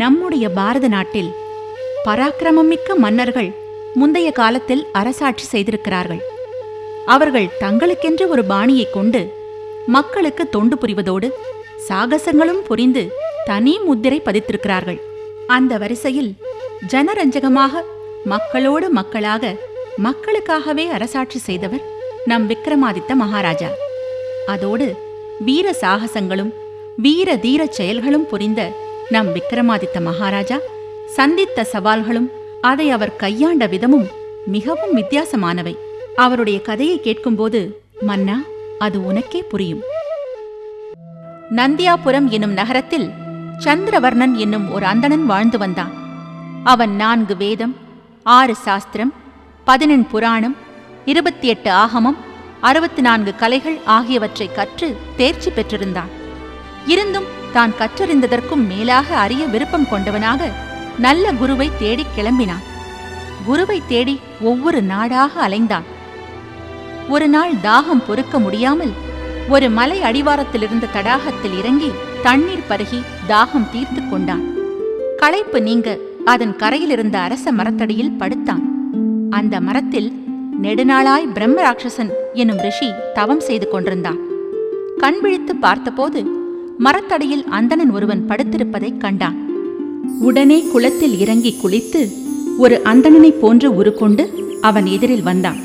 நம்முடைய பாரத நாட்டில் பராக்கிரமமிக்க மன்னர்கள் முந்தைய காலத்தில் அரசாட்சி செய்திருக்கிறார்கள். அவர்கள் தங்களுக்கென்று ஒரு பாணியை கொண்டு மக்களுக்கு தொண்டு புரிவதோடு சாகசங்களும் புரிந்து தனி முத்திரை பதித்திருக்கிறார்கள். அந்த வரிசையில் ஜனரஞ்சகமாக மக்களோடு மக்களாக மக்களுக்காகவே அரசாட்சி செய்தவர் நம் விக்ரமாதித்த மகாராஜா. அதோடு வீர சாகசங்களும் வீர தீரச் செயல்களும் புரிந்த நம் விக்ரமாதித்த மகாராஜா சந்தித்த சவால்களும் அதை அவர் கையாண்ட விதமும் மிகவும் வித்தியாசமானவை. அவருடைய கதையை கேட்கும்போது மன்னா அது உனக்கே புரியும். நந்தியாபுரம் என்னும் நகரத்தில் சந்திரவர்ணன் என்னும் ஒரு அந்தணன் வாழ்ந்து வந்தான். அவன் நான்கு வேதம் ஆறு சாஸ்திரம் பதினெண் புராணம் இருபத்தி எட்டு ஆகமம் அறுபத்தி நான்கு கலைகள் ஆகியவற்றை கற்று தேர்ச்சி பெற்றிருந்தான். இருந்தும் தான் கற்றறிந்ததற்கும் மேலாக அறிய விருப்பம் கொண்டவனாக நல்ல குருவை தேடிக் கிளம்பினான். குருவை தேடி ஒவ்வொரு நாடாக அலைந்தான். ஒரு நாள் தாகம் பொறுக்க முடியாமல் ஒரு மலை அடிவாரத்திலிருந்த தடாகத்தில் இறங்கி தண்ணீர் பருகி தாகம் தீர்த்து கொண்டான். களைப்பு நீங்க அதன் கரையிலிருந்த அரச மரத்தடியில் படுத்தான். அந்த மரத்தில் நெடுநாளாய் பிரம்ம ராட்சசன் எனும் ரிஷி தவம் செய்து கொண்டிருந்தான். கண்விழித்து பார்த்தபோது மரத்தடியில் அந்தணன் ஒருவன் படுத்திருப்பதைக் கண்டான். உடனே குளத்தில் இறங்கி குளித்து ஒரு அந்தணனைப் போன்று உருக்கொண்டு அவன் எதிரில் வந்தான்.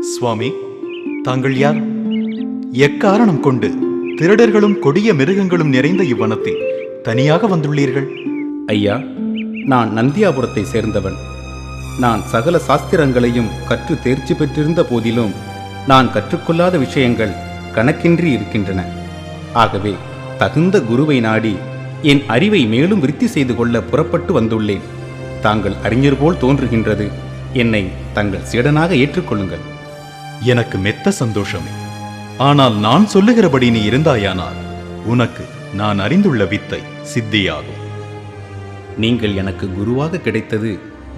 சுவாமி தாங்கள் யார்? எக்காரணம் கொண்டு திருடர்களும் கொடிய மிருகங்களும் நிறைந்த இவ்வனத்தில் தனியாக வந்துள்ளீர்கள்? ஐயா நான் நந்தியாபுரத்தை சேர்ந்தவன். நான் சகல சாஸ்திரங்களையும் கற்று தேர்ச்சி பெற்றிருந்த போதிலும் நான் கற்றுக்கொள்ளாத விஷயங்கள் கணக்கின்றி இருக்கின்றன. ஆகவே தகுந்த குருவை நாடி என் அறிவை மேலும் விருத்தி செய்து கொள்ள புறப்பட்டு வந்துள்ளேன். தாங்கள் அறிஞர் போல் தோன்றுகின்றது. என்னை தங்கள் சீடனாக ஏற்றுக்கொள்ளுங்கள். எனக்கு மெத்த சந்தோஷமே. ஆனால் நான் சொல்லுகிறபடி நீ இருந்தாயானால் உனக்கு நான் அறிந்துள்ள வித்தை சித்தியாகும். நீங்கள் எனக்கு குருவாக கிடைத்தது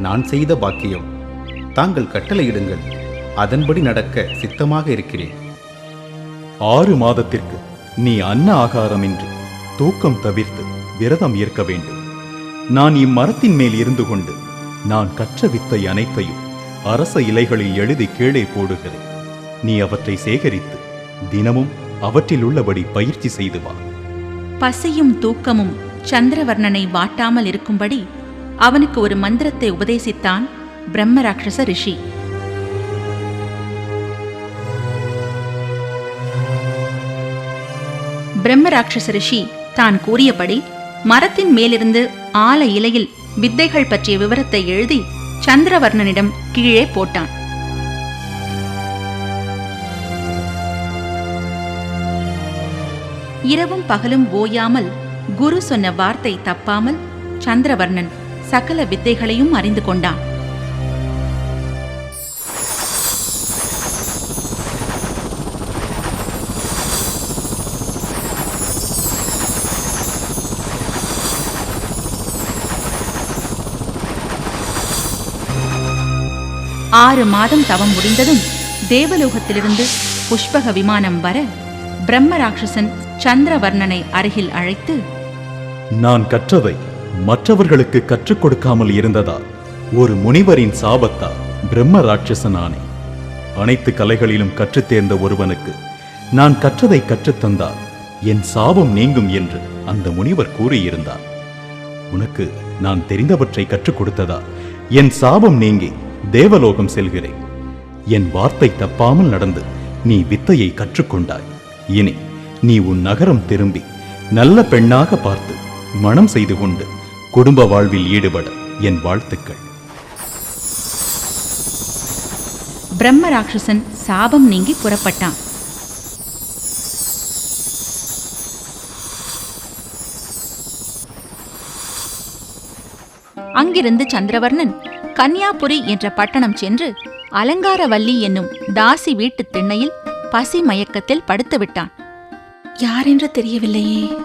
நான் செய்த பாக்கியம். தாங்கள் கட்டளையிடுங்கள். அதன்படி நடக்க சித்தமாக இருக்கிறேன். ஆறு மாதத்திற்கு நீ அன்ன ஆகாரமின்றி தூக்கம் தவிர்த்து விரதம் ஏற்க வேண்டும். நான் இம்மரத்தின் மேல் இருந்து கொண்டு நான் கற்ற வித்தை அனைத்தையும் அரச இலைகளில் எழுதி கீழே போடுகிறேன். நீ அவற்றை சேகரித்து தினமும் அவற்றில் உள்ளபடி பயிற்சி செய்து வா. பசியும் தூக்கமும் சந்திரவர்ணனை வாட்டாமல் இருக்கும்படி அவனுக்கு ஒரு மந்திரத்தை உபதேசித்தான் பிரம்ம ராட்சச ரிஷி. பிரம்ம ராட்சச ரிஷி தான் கூறியபடி மரத்தின் மேலிருந்து ஆல இலையில் வித்தைகள் பற்றிய விவரத்தை எழுதி சந்திரவர்ணனிடம் கீழே போட்டான். இரவும் பகலும் ஓயாமல் குரு சொன்ன வார்த்தை தப்பாமல் சந்திரவர்ணன் சகல வித்தைகளையும் அறிந்து கொண்டான். ஆறு மாதம் தவம் முடிந்ததும் தேவலோகத்திலிருந்து புஷ்பக விமானம் வர பிரம்ம ராட்சசன் சந்திரவர்ணனை அருகில் அழைத்து நான் கற்றவை. மற்றவர்களுக்கு கற்றுக் கொடுக்காமல் இருந்ததால் ஒரு முனிவரின் சாபத்தால் பிரம்ம ராட்சசனானே. அனைத்து கலைகளிலும் கற்றுத் தேர்ந்த ஒருவனுக்கு நான் கற்றதை கற்றுத்தந்தால் என் சாபம் நீங்கும் என்று அந்த முனிவர் கூறியிருந்தார். உனக்கு நான் தெரிந்தவற்றை கற்றுக் கொடுத்ததால் என் சாபம் நீங்கி தேவலோகம் செல்கிறேன். என் வார்த்தை தப்பாமல் நடந்து நீ வித்தையை கற்றுக்கொண்டாய் இனி நீ உன் நகரம் திரும்பி நல்ல பெண்ணாக பார்த்து மனம் செய்து கொண்டு குடும்ப வாழ்வில் ஈடுபட என் வாழ்த்துக்கள். பிரம்ம ராட்சசன் சாபம் நீங்கி புறப்பட்டான். அங்கிருந்து சந்திரவர்ணன் கன்யாபுரி என்ற பட்டணம் சென்று அலங்காரவல்லி என்னும் தாசி வீட்டுத் திண்ணையில் பசி மயக்கத்தில் படுத்து விட்டான். யாரென்று தெரியவில்லையே.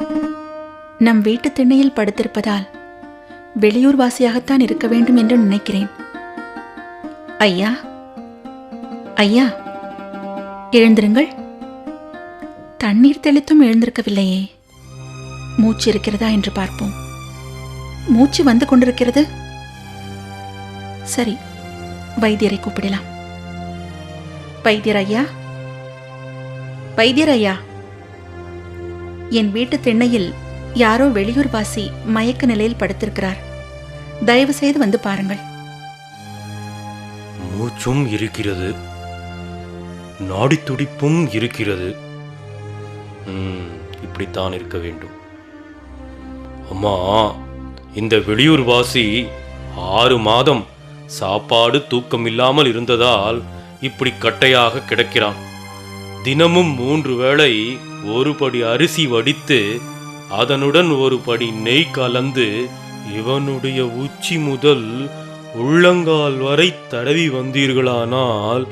நம் வீட்டுத் திண்ணையில் படுத்திருப்பதால் வெளியூர் வாசியாகத்தான் இருக்க வேண்டும் என்று நினைக்கிறேன். ஐயா ஐயா எழுந்திருங்கள். தண்ணீர் தெளித்தும் எழுந்திருக்கவில்லையே. மூச்சு இருக்கிறதா என்று பார்ப்போம். மூச்சு வந்து கொண்டிருக்கிறது. சரி வைத்தியரை கூப்பிடலாம். வைத்தியர் ஐயா வைத்தியர் ஐயா. என் வீட்டு திண்ணையில் யாரோ வெளியூர் வாசி மயக்க நிலையில் படுத்திருக்கிறார். தயவு செய்து வந்து பாருங்கள். மூச்சும் இருக்கிறது. நாடி துடிப்பும் இருக்கிறது இப்படித்தான் இருக்க வேண்டும். அம்மா இந்த வெளியூர் வாசி ஆறு மாதம் சாப்பாடு தூக்கம் இல்லாமல் இருந்ததால் இப்படி கட்டையாக கிடக்கிறான். தினமும் மூன்று வேளை ஒரு படி அரிசி வடித்து அதனுடன் ஒரு படி நெய் கலந்து இவனுடைய உச்சி முதல் உள்ளங்கால் வரை தடவி வந்தீர்களானால்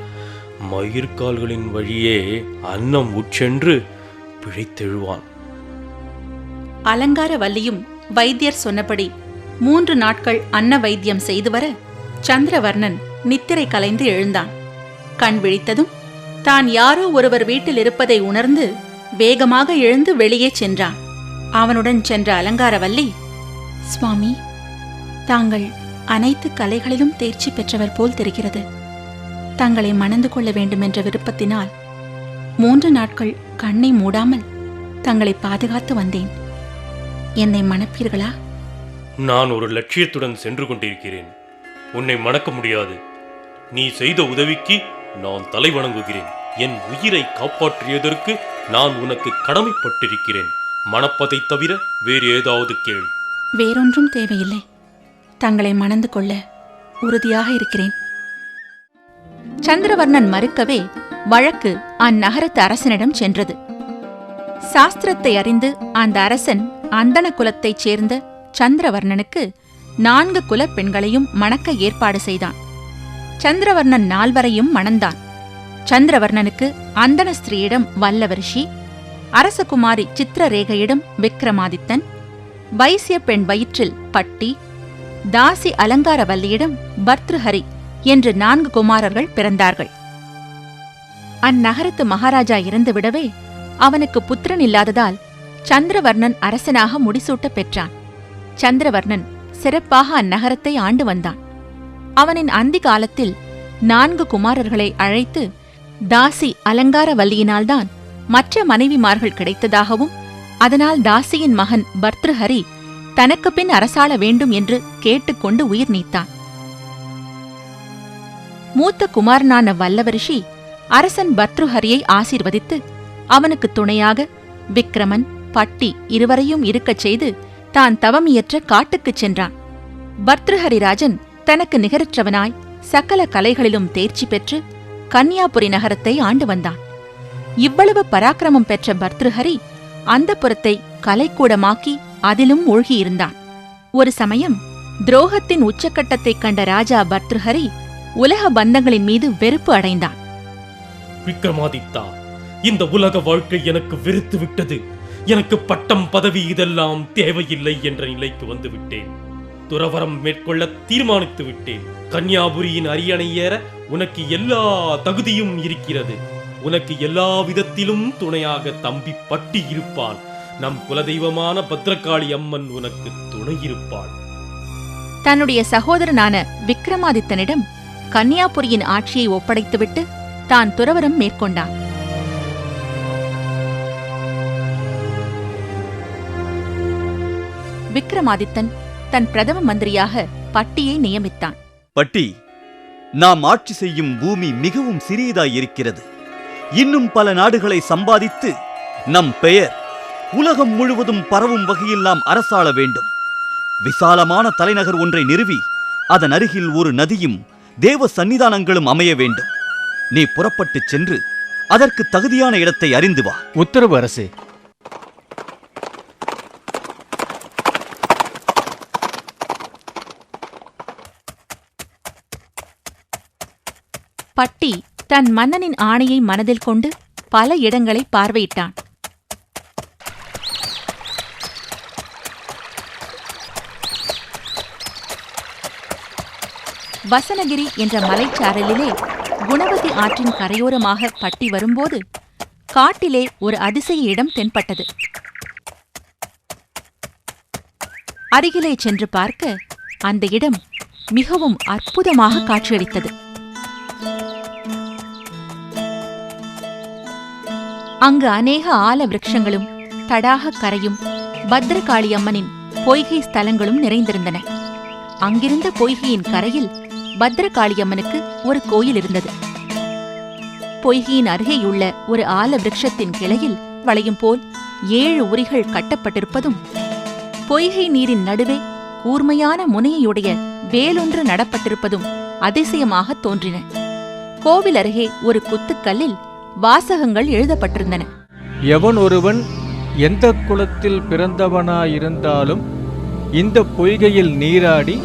மயிர்கால்களின் வழியே அன்னம் உட்சென்று பிழைத்தெழுவான். அலங்கார வல்லியும் வைத்தியர் சொன்னபடி மூன்று நாட்கள் அன்ன வைத்தியம் செய்து வர சந்திரவர்ணன் நித்திரை கலைந்து எழுந்தான். கண் விழித்ததும் தான் யாரோ ஒருவர் வீட்டில் இருப்பதை உணர்ந்து வேகமாக எழுந்து வெளியே சென்றான். அவனுடன் சென்ற அலங்காரவல்லி சுவாமி தாங்கள் அனைத்து கலைகளிலும் தேர்ச்சி பெற்றவர் போல் தெரிகிறது. தங்களை மணந்து கொள்ள வேண்டும் என்ற விருப்பத்தினால் மூன்று நாட்கள் கண்ணை மூடாமல் தங்களை பாதுகாத்து வந்தேன். என்னை மணப்பீர்களா? நான் ஒரு லட்சியத்துடன் சென்று கொண்டிருக்கிறேன். உன்னை மணக்க முடியாது. நீ செய்த உதவிக்கு நான் தலை வணங்குகிறேன். என் உயிரை காப்பாற்றியதற்கு நான் உனக்கு கடமைப்பட்டிருக்கிறேன். மணப்பதை தவிர வேறு ஏதாவது கேள். வேறொன்றும் தேவையில்லை. தங்களை மணந்து கொள்ள உறுதியாக இருக்கிறேன். சந்திரவர்ணன் மறுக்கவே வழக்கு அந்நகரத்து அரசனிடம் சென்றது. சாஸ்திரத்தை அறிந்து அந்த அரசன் அந்தண குலத்தைச் சேர்ந்த சந்திரவர்ணனுக்கு நான்கு குலப் பெண்களையும் மணக்க ஏற்பாடு செய்தான். சந்திரவர்ணன் நால்வரையும் மணந்தான். சந்திரவர்ணனுக்கு அந்தன ஸ்திரீயிடம் வல்லவரிஷி அரசகுமாரி சித்திரரேகையிடம் விக்ரமாதித்தன் வைசிய பெண் வயிற்றில் பட்டி தாசி அலங்காரவல்லியிடம் பர்த்ருஹரி என்று நான்கு குமாரர்கள் பிறந்தார்கள். அந்நகரத்து மகாராஜா இறந்துவிடவே அவனுக்கு புத்திரன் இல்லாததால் சந்திரவர்ணன் அரசனாக முடிசூட்டப் பெற்றான். சந்திரவர்ணன் சிறப்பாக அந்நகரத்தை ஆண்டு வந்தான். அவனின் அந்தி காலத்தில் நான்கு குமாரர்களை அழைத்து தாசி அலங்காரவல்லியினால்தான் மற்ற மனைவிமார்கள் கிடைத்ததாகவும் அதனால் தாசியின் மகன் பர்த்ருஹரி தனக்கு பின் அரசாள வேண்டும் என்று கேட்டுக்கொண்டு உயிர் நீத்தான். மூத்த குமாரனான வல்லவரிஷி அரசன் பர்த்ருஹரியை ஆசீர்வதித்து அவனுக்கு துணையாக விக்ரமன் பட்டி இருவரையும் இருக்கச் செய்து தான் தவம் இயற்ற காட்டுக்குச் சென்றான். பர்த்ருஹரிராஜன் தனக்கு நிகரற்றவனாய் சகல கலைகளிலும் தேர்ச்சி பெற்று கன்னியாபுரி நகரத்தை ஆண்டு வந்தான். இவ்வளவு பராக்கிரமம் பெற்ற பர்த்ருஹரி அந்த புறத்தை கலைக்கூடமாக்கி அதிலும் மூழ்கியிருந்தான். ஒரு சமயம் துரோகத்தின் உச்சக்கட்டத்தைக் கண்ட ராஜா பர்த்ருஹரி உலக பந்தங்களின் மீது வெறுப்பு அடைந்தான். விக்ரமாதித்தா இந்த உலக வாழ்க்கை எனக்கு வெறுத்து விட்டது. எனக்கு பட்டம் பதவி இதெல்லாம் தேவையில்லை என்ற நிலைக்கு வந்து விட்டேன். துறவரம் மேற்கொள்ள தீர்மானித்து விட்டேன். கன்னியாபுரியின் அரியணை ஏற உனக்கு எல்லா தகுதியும் இருக்கிறது. உனக்கு எல்லா விதத்திலும் துணையாக தம்பி பட்டி இருப்பான் நம் குலதெய்வமான பத்ரகாளி அம்மன் உனக்கு துணை இருப்பாள் தன்னுடைய சகோதரனான விக்ரமாதித்தனிடம் கன்னியாபுரியின் ஆட்சியை ஒப்படைத்துவிட்டு தான் துறவரம் மேற்கொண்டான். விக்ரமாதித்தன் தன் பிரதம மந்திரியாக பட்டியை நியமித்தான். பட்டி நாம் ஆட்சி செய்யும் பூமி மிகவும் சிறியதாய் இருக்கிறது இன்னும் பல நாடுகளை சம்பாதித்து நம் பெயர் உலகம் முழுவதும் பரவும் வகையில் நாம் அரசாள வேண்டும். விசாலமான தலைநகர் ஒன்றை நிறுவி அதன் அருகில் ஒரு நதியும் தேவ சன்னிதானங்களும் அமைய வேண்டும். நீ புறப்பட்டுச் சென்று அதற்கு தகுதியான இடத்தை அறிந்து வா. உத்தரவு அரசே. பட்டி தன் மன்னனின் ஆணையை மனதில் கொண்டு பல இடங்களை பார்வையிட்டான். வசனகிரி என்ற மலைச்சாரலிலே குணவதி ஆற்றின் கரையோரமாக பட்டி வரும்போது காட்டிலே ஒரு அதிசய இடம் தென்பட்டது. அருகிலே சென்று பார்க்க அந்த இடம் மிகவும் அற்புதமாக காட்சியளித்தது. அங்கு அநேக ஆல விரக்ஷங்களும் தடாக கரையும் பத்ரகாளி அம்மனின் பொய்கை ஸ்தலங்களும் நிறைந்திருந்தன. அங்கிருந்த பொய்கையின் கரையில் பத்ரகாளியம்மனுக்கு ஒரு கோயில் இருந்தது. பொய்கையின் அருகேயுள்ள ஒரு ஆல விரக்ஷத்தின் கிளையில் வளையும் போல் ஏழு உரிகள் கட்டப்பட்டிருப்பதும் பொய்கை நீரின் நடுவே கூர்மையான முனையுடைய வேலொன்று நடப்பட்டிருப்பதும் அதிசயமாக தோன்றின. கோவில் அருகே ஒரு குத்துக்கல்லில் வாசகங்கள் எழுதப்பட்டிருந்தன. எவன் ஒருவன் எந்த குலத்தில் பிறந்தவனாயிருந்தாலும் இந்த பொய்கையில் நீராடி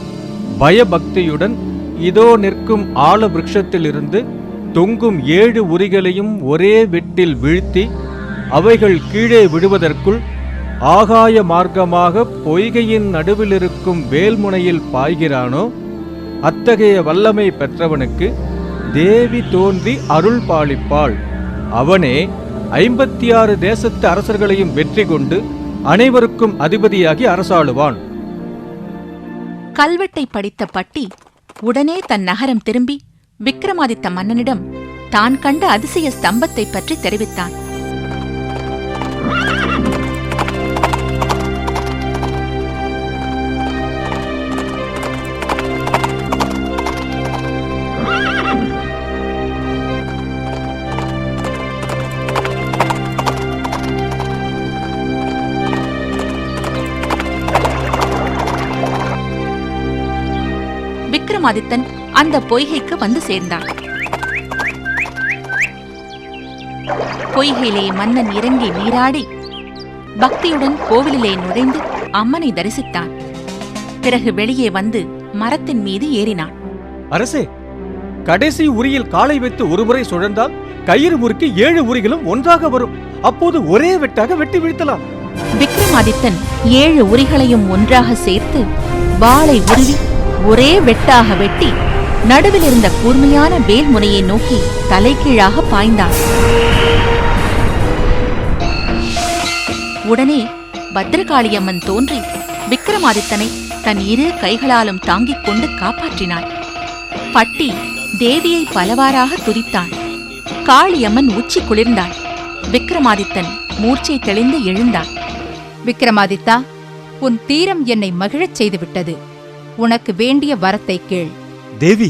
பயபக்தியுடன் இதோ நிற்கும் ஆல விருட்சத்திலிருந்து தொங்கும் ஏழு உரிகளையும் ஒரே வெட்டில் வீழ்த்தி அவைகள் கீழே விடுவதற்குள் ஆகாய மார்க்கமாக பொய்கையின் நடுவிலிருக்கும் வேல்முனையில் பாய்கிறானோ அத்தகைய வல்லமை பெற்றவனுக்கு தேவி தோன்றி அருள் பாலிப்பாள். அவனே ஐம்பத்தி ஆறு தேசத்து அரசர்களையும் வெற்றி கொண்டு அனைவருக்கும் அதிபதியாகி அரசாளுவான். கல்வெட்டை படித்த பட்டி உடனே தன் நகரம் திரும்பி விக்ரமாதித்த மன்னனிடம் தான் கண்ட அதிசய ஸ்தம்பத்தைப் பற்றி தெரிவித்தான். விக்ரமாதித்தன் அந்த பொய்கைக்கு வந்து சேர்ந்தான். பொய்கையிலே மன்னன் இறங்கி நீராடி பக்தியுடன் கோவிலிலே நுழைந்து அம்மனை தரிசித்தான். பிறகு வெளியே வந்து மரத்தின் மீது ஏறினான். அரசே கடைசி உரியில் காலை வைத்து ஒருமுறை சுழந்தால் கயிறு முறுக்கி ஏழு உரிகளும் ஒன்றாக வரும். அப்போது ஒரே வெட்டாக வெட்டி வீழ்த்தலாம் விக்ரமாதித்தன் ஏழு உரிகளையும் ஒன்றாக சேர்த்து வாளை உருவி ஒரே வெட்டாக வெட்டி நடுவில் இருந்த கூர்மையான வேல் முனையை நோக்கி தலைகீழாக பாய்ந்தான். உடனே பத்ரகாளியம்மன் தோன்றி விக்ரமாதித்தனை தன் இரு கைகளாலும் தாங்கிக் கொண்டு காப்பாற்றினாள். பட்டி தேவியை பலவாறாக துதித்தான். காளியம்மன் உச்சி குளிர்ந்தாள். விக்ரமாதித்தன் மூர்ச்சை தெளிந்து எழுந்தான் விக்ரமாதித்தா உன் தீரம் என்னை மகிழச் செய்துவிட்டது. உனக்கு வேண்டிய வரத்தை கேள். தேவி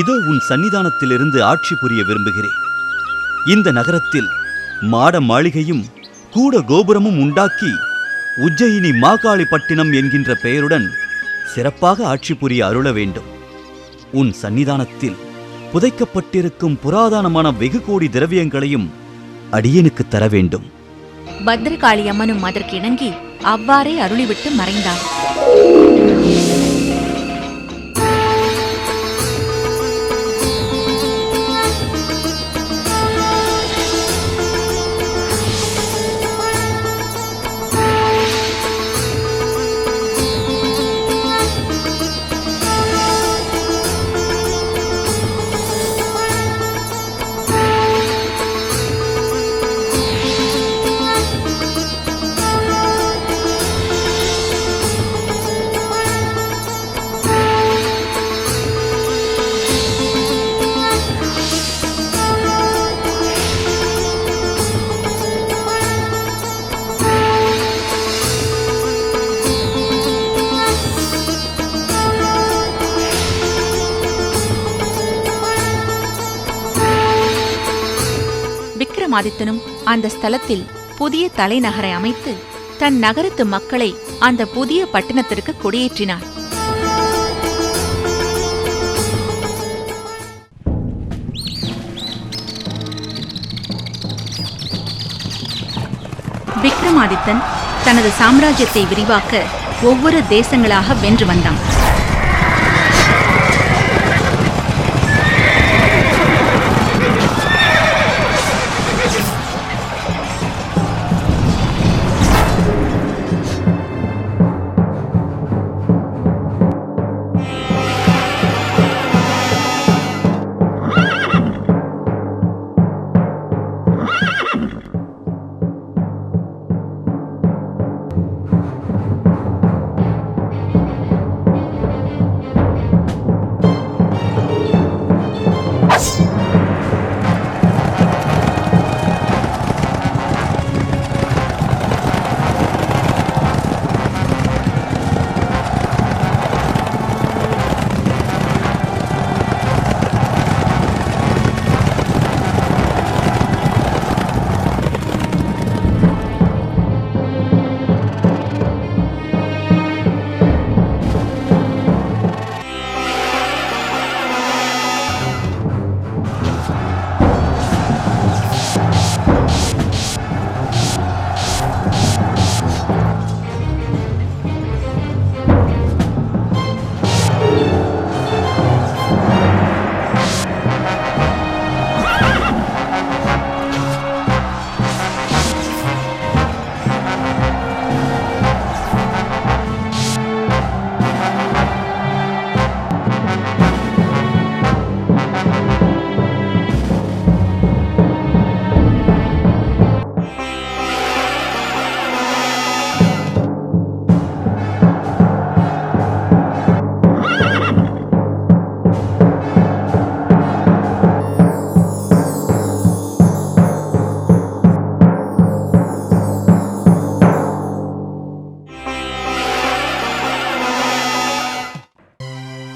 இதோ உன் சன்னிதானத்திலிருந்து ஆட்சி புரிய விரும்புகிறேன். இந்த நகரத்தில் மாட மாளிகையும் கூட கோபுரமும் உண்டாக்கி உஜ்ஜயினி மாகாளி பட்டினம் என்கின்ற பெயருடன் சிறப்பாக ஆட்சி புரிய அருள வேண்டும். உன் சன்னிதானத்தில் புதைக்கப்பட்டிருக்கும் புராதனமான வெகு கோடி திரவியங்களையும் அடியனுக்கு தர வேண்டும். பத்ரகாளி அம்மனும் அதற்கு இணங்கி அவ்வாறே அருளிவிட்டு மறைந்தாள் விக்ரமாதித்தனும் அந்த ஸ்தலத்தில் புதிய தலைநகரை அமைத்து தன் நகரத்து மக்களை அந்த புதிய பட்டணத்திற்கு கொடியேற்றினான் விக்ரமாதித்தன் தனது சாம்ராஜ்யத்தை விரிவாக்க ஒவ்வொரு தேசங்களாக வென்று வந்தான்.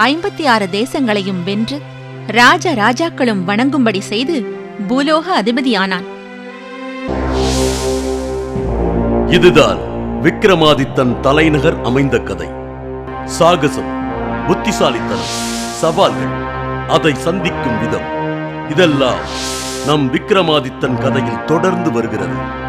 ஐம்பத்தி ஆறு தேசங்களையும் வென்று ராஜ ராஜாக்களும் வணங்கும்படி செய்து பூலோக அதிபதியானான். இதுதான் விக்ரமாதித்தன் தலைநகர் அமைந்த கதை. சாகசம் புத்திசாலித்தனம் சவால்கள் அதை சந்திக்கும் விதம். இதெல்லாம் நம் விக்ரமாதித்தன் கதையில் தொடர்ந்து வருகிறது.